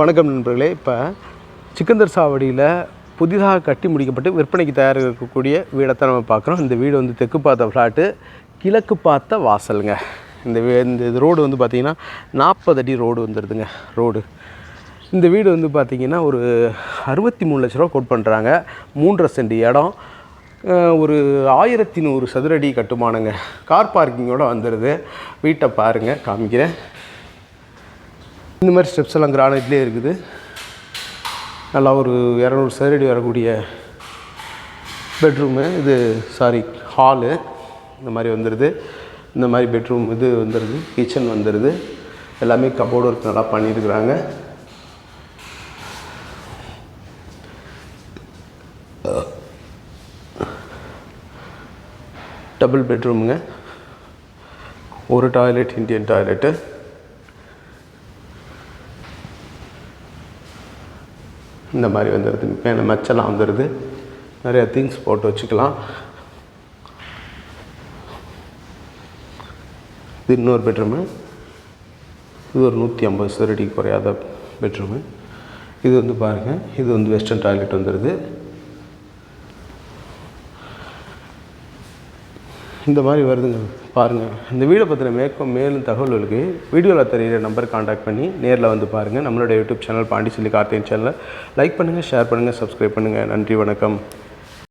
வணக்கம் நண்பர்களே. இப்போ சிக்கந்தர் சாவடியில் புதிதாக கட்டி முடிக்கப்பட்டு விற்பனைக்கு தயாராக இருக்கக்கூடிய வீடைத்தான் நம்ம பார்க்குறோம். இந்த வீடு வந்து தெற்கு பார்த்த ஃப்ளாட்டு கிழக்கு பார்த்த வாசலுங்க. இந்த வீ இந்த இது ரோடு வந்து பார்த்திங்கன்னா நாற்பது அடி ரோடு வந்துடுதுங்க ரோடு. இந்த வீடு வந்து பார்த்திங்கன்னா ஒரு அறுபத்தி மூணு லட்ச ரூபா கோட் பண்ணுறாங்க மூன்றரை சென்ட் இடம். ஒரு ஆயிரத்தி நூறு சதுரடி கட்டுமானங்க. கார் பார்க்கிங்கோடு வந்துடுது வீட்டை பாருங்கள் காமிக்கிறேன். இந்த மாதிரி ஸ்டெப்ஸ் எல்லாம் கிரானைட்லேயே இருக்குது. நல்லா ஒரு இரநூறு சதுரடி வரக்கூடிய பெட்ரூமு இது சாரி ஹாலு இந்த மாதிரி வந்துடுது இந்த மாதிரி பெட்ரூம் இது வந்துடுது கிச்சன் வந்துடுது எல்லாமே கபோர்டு ஒர்க் நல்லா பண்ணியிருக்கிறாங்க டபுள் பெட்ரூமுங்க ஒரு டாய்லெட் இந்தியன் டாய்லெட்டு இந்த மாதிரி வந்துடுது மேலே மச்சலாம் வந்துடுது நிறையா திங்ஸ் போட்டு வச்சுக்கலாம். இது இன்னொரு பெட்ரூமு இது ஒரு நூற்றி ஐம்பது சதுரடி குறையாத பெட்ரூமு இது வந்து பாருங்கள் இது வந்து வெஸ்டர்ன் டாய்லெட் வந்துடுது இந்த மாதிரி வருதுங்க பாருங்கள் இந்த வீடை பற்றின மேற்கும் மேலும் தகவல்களுக்கு வீடியோவில் தெரிகிற நம்பர் காண்டாக்ட் பண்ணி நேரில் வந்து பாருங்கள் நம்மளோட யூடியூப் சேனல் பாண்டிச்செல்லி கார்த்திகன் சேனலை லைக் பண்ணுங்கள் ஷேர் பண்ணுங்கள் சப்ஸ்கிரைப் பண்ணுங்கள் நன்றி வணக்கம்.